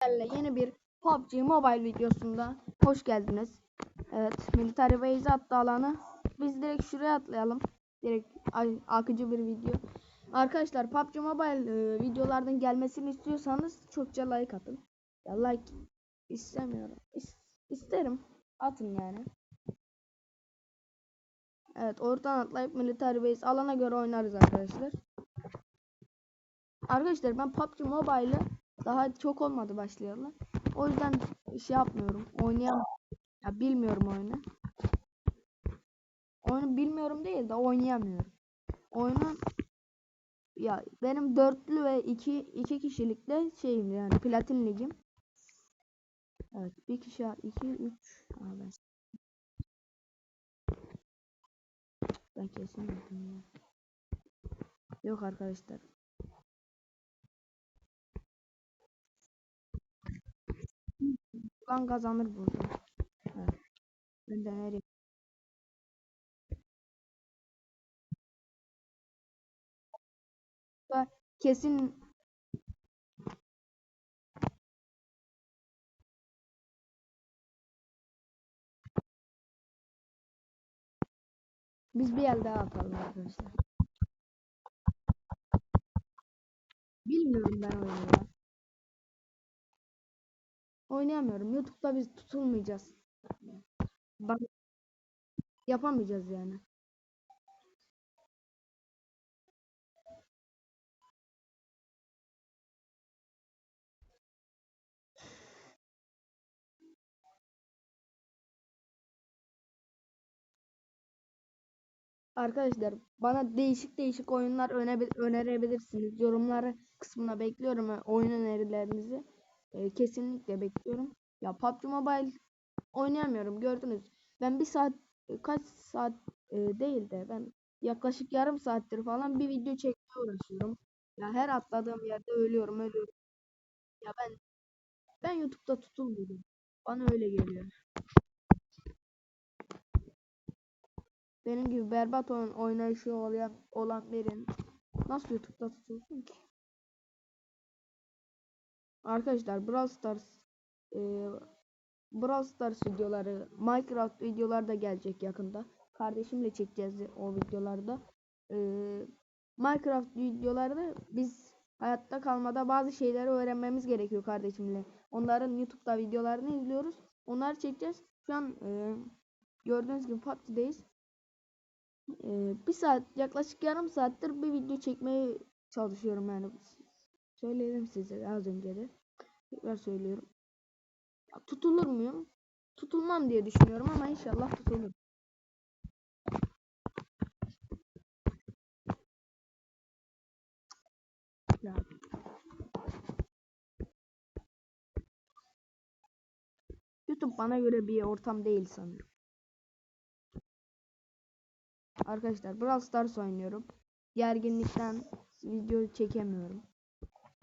sizlerle yeni bir PUBG Mobile videosunda hoş geldiniz. Evet, Military Base attı alanı. Biz direkt şuraya atlayalım. Direkt akıcı bir video. Arkadaşlar PUBG Mobile e, videolardan gelmesini istiyorsanız çokça like atın. Ya like istemiyorum. İs- isterim. Atın yani. Evet, oradan atlayıp Military Base alana göre oynarız arkadaşlar. Arkadaşlar ben PUBG Mobile'ı daha çok olmadı başlayalı. O yüzden şey yapmıyorum. Oynayamam. Ya bilmiyorum oyunu. Oyunu bilmiyorum değil de oynayamıyorum. Oyunu ya benim dörtlü ve iki, iki kişilikte şeyim yani platin ligim. Evet bir kişi iki üç abi. Ben kesin ya. Yok arkadaşlar. Kan kazanır burada. Evet. Ben de nereye? Kesin Biz bir el daha atalım arkadaşlar. Bilmiyorum ben oyunu ya. Oynayamıyorum. YouTube'da biz tutulmayacağız. Bak yapamayacağız yani. Arkadaşlar bana değişik değişik oyunlar öne önerebilirsiniz. Yorumlar kısmına bekliyorum oyun önerilerinizi. E, kesinlikle bekliyorum. Ya PUBG Mobile oynayamıyorum gördünüz. Ben bir saat kaç saat e, değil de ben yaklaşık yarım saattir falan bir video çekmeye uğraşıyorum. Ya her atladığım yerde ölüyorum ölüyorum. Ya ben ben YouTube'da tutulmuyorum. Bana öyle geliyor. Benim gibi berbat oyun oynayışı olan, olan birinin nasıl YouTube'da tutulsun ki? Arkadaşlar Brawl Stars e, Brawl Stars videoları, Minecraft videoları da gelecek yakında. Kardeşimle çekeceğiz o videolarda. E, Minecraft videolarda biz hayatta kalmada bazı şeyleri öğrenmemiz gerekiyor kardeşimle. Onların YouTube'da videolarını izliyoruz. Onları çekeceğiz. Şu an e, gördüğünüz gibi PUBG'deyiz. Ee, bir saat yaklaşık yarım saattir bir video çekmeye çalışıyorum yani söyledim size az önce de tekrar söylüyorum ya, tutulur muyum tutulmam diye düşünüyorum ama inşallah tutulur ya. YouTube bana göre bir ortam değil sanırım Arkadaşlar Brawl Stars oynuyorum. Gerginlikten video çekemiyorum.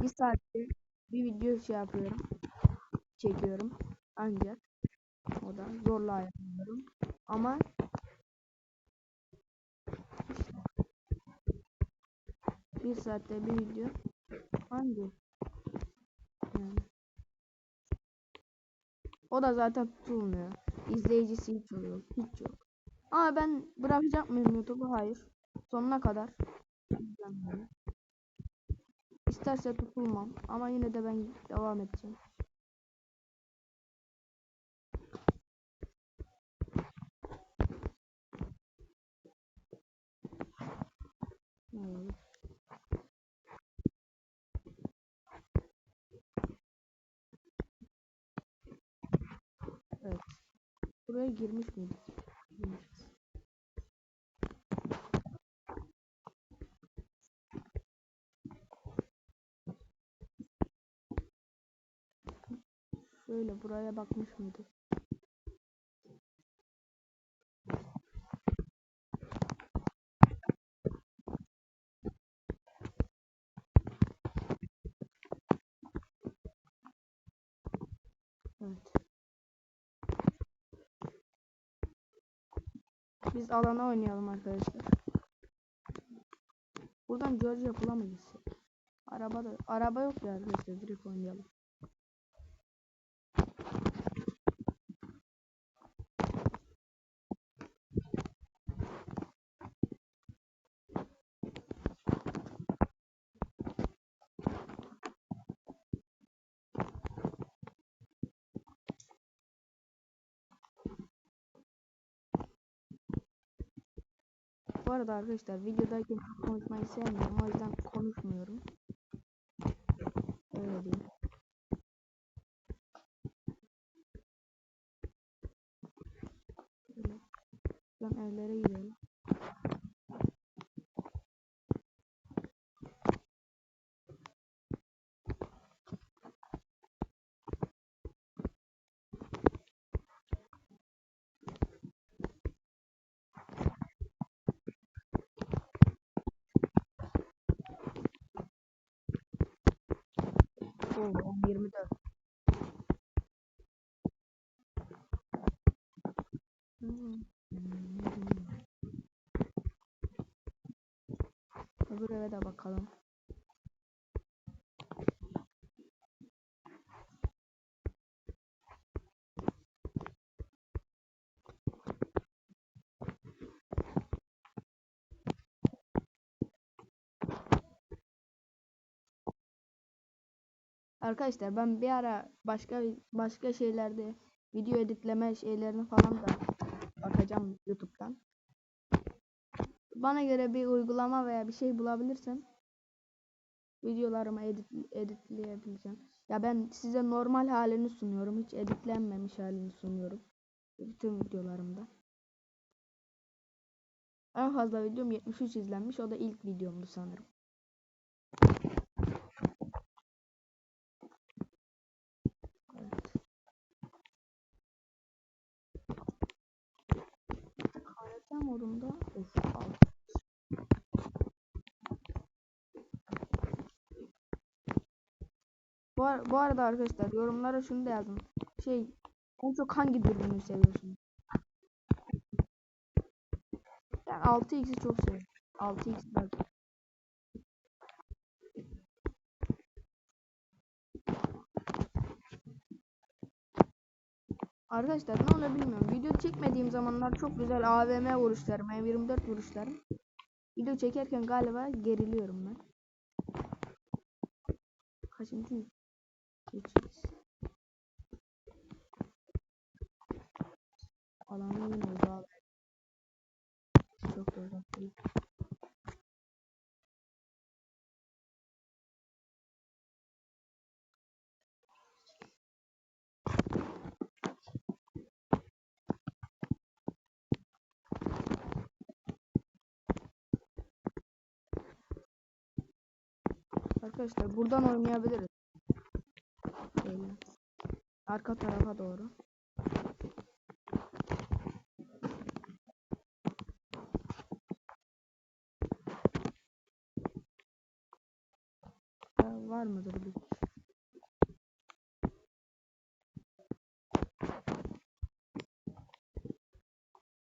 Bir saatte bir video şey yapıyorum. Çekiyorum. Ancak o da zorla ayarlıyorum. Ama bir saatte bir video hangi yani. O da zaten tutulmuyor. İzleyicisi hiç oluyor. Hiç yok. Ama ben bırakacak mıyım YouTube'u? Hayır. Sonuna kadar. İsterse tutulmam. Ama yine de ben devam edeceğim. Evet. Buraya girmiş miydik? Şöyle buraya bakmış mıydı? Evet. Biz alana oynayalım arkadaşlar. Buradan George yapılamayız. Araba da araba yok ya arkadaşlar direkt oynayalım. Bu arada arkadaşlar videodayken konuşmayı sevmiyorum. O yüzden konuşmuyorum. Öyle. Şöyle. Şuradan evlere gidelim. Oo, 24. Hmm. Öbür eve de bakalım. Arkadaşlar ben bir ara başka başka şeylerde video editleme şeylerini falan da bakacağım YouTube'dan. Bana göre bir uygulama veya bir şey bulabilirsem videolarımı edit, editleyebileceğim. Ya ben size normal halini sunuyorum. Hiç editlenmemiş halini sunuyorum. Bütün videolarımda. En fazla videom 73 izlenmiş. O da ilk videomdu sanırım. Modunda of al. Bu, ar- bu arada arkadaşlar yorumlara şunu da yazın. Şey en çok hangi dürbünü seviyorsun? Ben 6x'i çok seviyorum. 6x daha Arkadaşlar ne oluyor bilmiyorum. Video çekmediğim zamanlar çok güzel AVM vuruşlarım, M24 vuruşlarım. Video çekerken galiba geriliyorum ben. Kaçıncı? Geçiyoruz. Alanı yine verdim. Çok da Arkadaşlar buradan oynayabiliriz. Şöyle. Arka tarafa doğru. Ya var mıdır bir?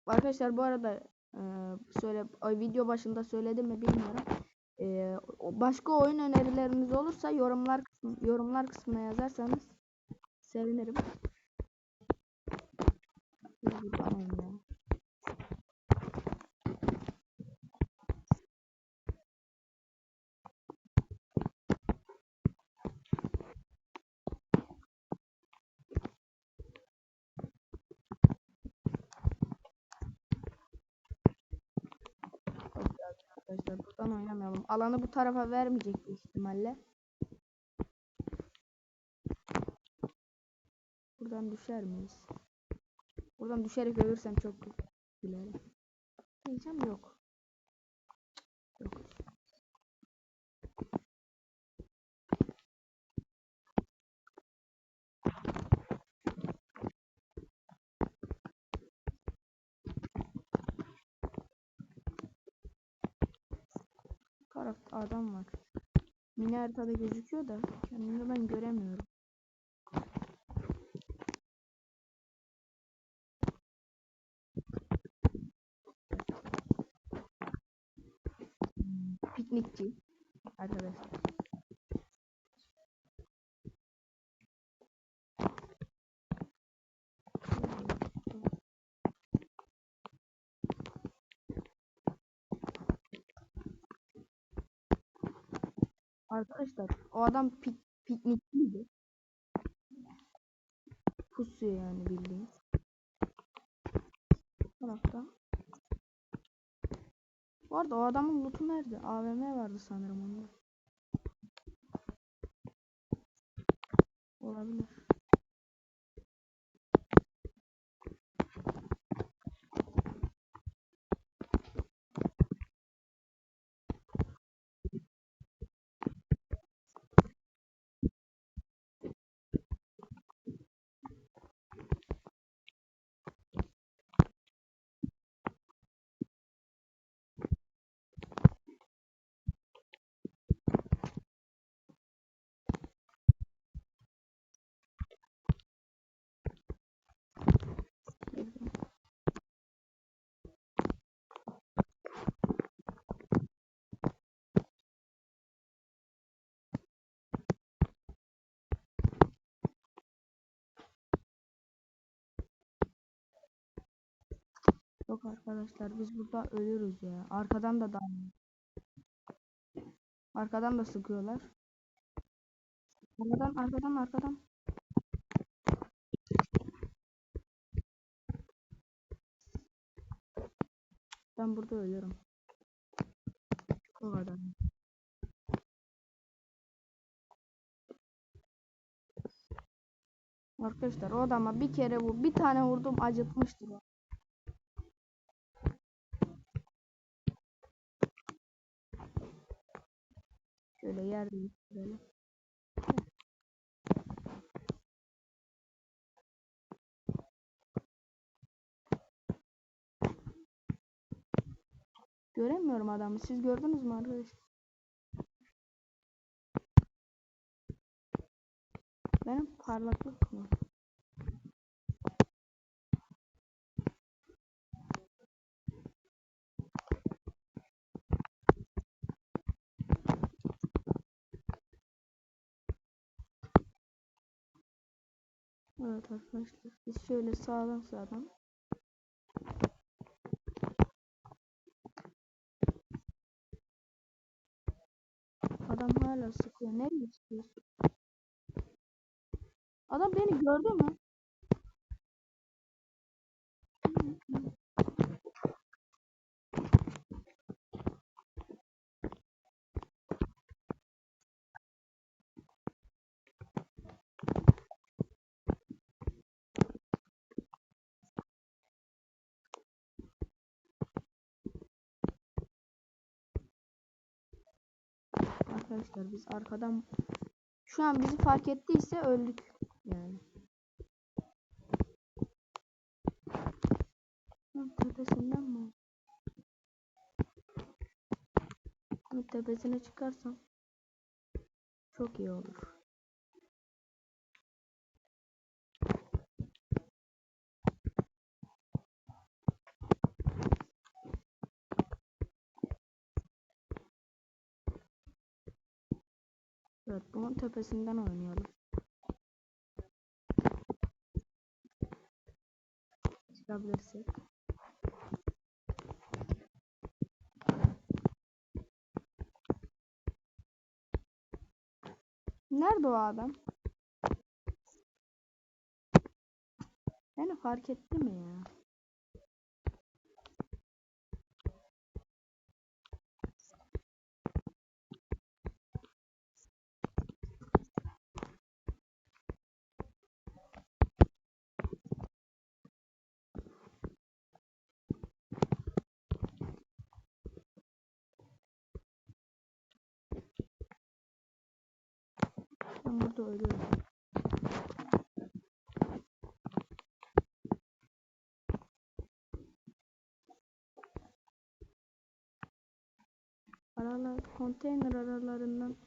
Arkadaşlar bu arada e, söyle video başında söyledim mi bilmiyorum. E, o- başka oyun önerileriniz olursa yorumlar yorumlar kısmına yazarsanız sevinirim. Biz bir banayım ya. Çok geldi arkadaşlar buradan oynamayalım. Alanı bu tarafa vermeyecek büyük ihtimalle. Buradan düşer miyiz? Buradan düşerek ölürsem çok gülerim. Diyeceğim yok. Yok. Bu adam var. Mini haritada gözüküyor da kendimi ben göremiyorum. Piknikçi arkadaşlar. Arkadaşlar o adam pik piknikçiydi. Pusuyor yani bildiğin. Bu tarafta Bu arada o adamın lootu nerede? AVM vardı sanırım onda. Olabilir. Yok arkadaşlar biz burada ölürüz ya. Arkadan da dam. Arkadan da sıkıyorlar. Arkadan arkadan arkadan. Ben burada ölürüm. O kadar. Arkadaşlar o adama bir kere vur, bir tane vurdum acıtmıştır Şöyle yer değiştirelim. Göremiyorum adamı. Siz gördünüz mü arkadaşlar? Benim parlaklık mı? Evet arkadaşlar biz şöyle sağdan sağdan Adam hala sıkıyor. Nereye sıkıyorsun? Adam beni gördü mü? Arkadaşlar biz arkadan şu an bizi fark ettiyse öldük yani. Tepesinden mi? Tepesine çıkarsam çok iyi olur. Evet bunun tepesinden oynayalım. Çıkabilirsek. Nerede o adam? Beni fark etti mi ya? Ben burada ölüyorum. Aralar, konteyner aralarından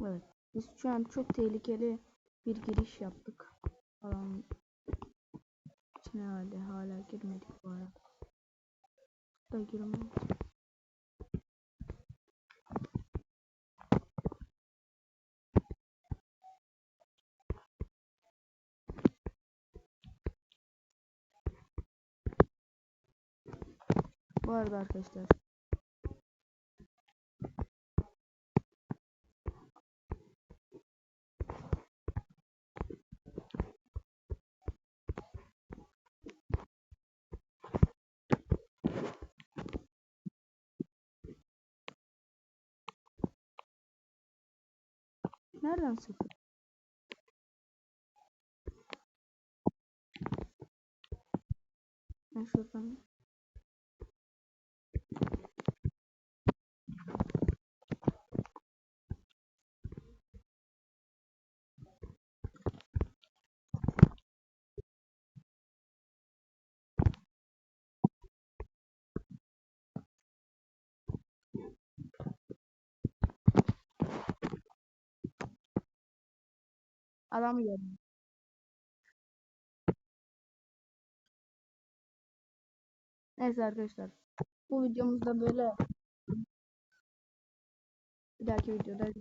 Evet. Biz şu an çok tehlikeli bir giriş yaptık. Alan Ne halde hala girmedik bu arada. Da girmedik. Bu arada arkadaşlar Nereden sıfır? Ben şuradan adamı gördüm. Neyse arkadaşlar. Bu videomuzda böyle bir dahaki videoda